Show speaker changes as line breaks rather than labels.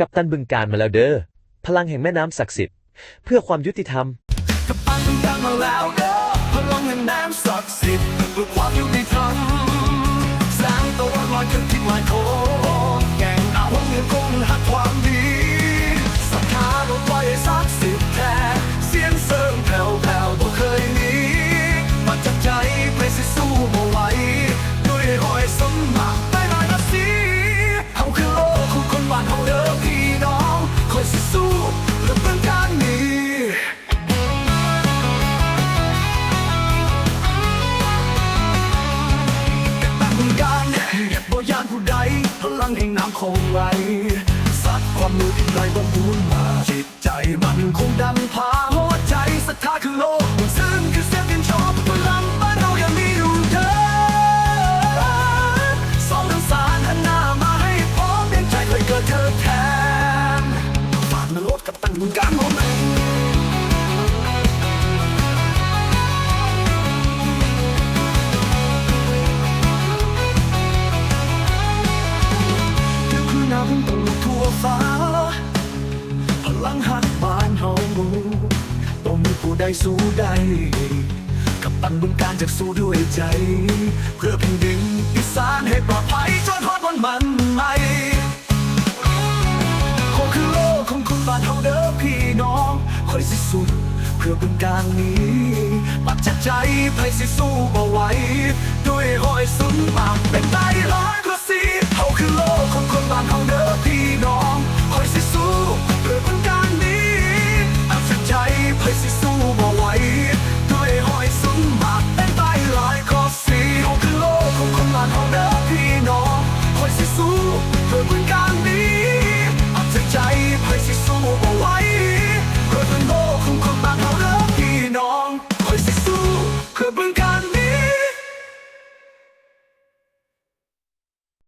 กับตันบึงการมาแล้วเด้อ พลังแห่งแม่น้ำศักดิ์สิทธิ์ เพื่อความยุติธรรม
กับตันบึงการมาแล้วเด้อ พลังแห่งน้ำศักดิ์สิทธิ์เพื่อความยุติธรรมแสงตะวันลอยขึ้นที่ปลายโค ลังแห่งน้ำคงไหลสัตว์ความมือที่ไหลบ่มูลมาจิตใจมันคงดังพาหัวใจศรัทธาคือโลกมันซึ่งคือเสียงเรียนชอบพลังบ้านเรายังมีอยู่เด้อสองทั้งสารหันหน้ามาให้พร้อมเรียงใจเคยเกิดเธอแทนฝากนรกกับตันบุญการของ ทั่วฟ้า พลังหักบานเฮาต้องมีผู้ใดสู้ใดกับตันบุญการจากสู้ด้วยใจ เพื่อแผ่นดินอีสานให้ปลอดภัยจนฮอดวันมันใหม่คงคือโลกของคุณบ้านเฮาเด้อพี่น้องคอยสิสุดเพื่อเป็นการนี้ ปักจากใจไผสิสู้บ่ไหว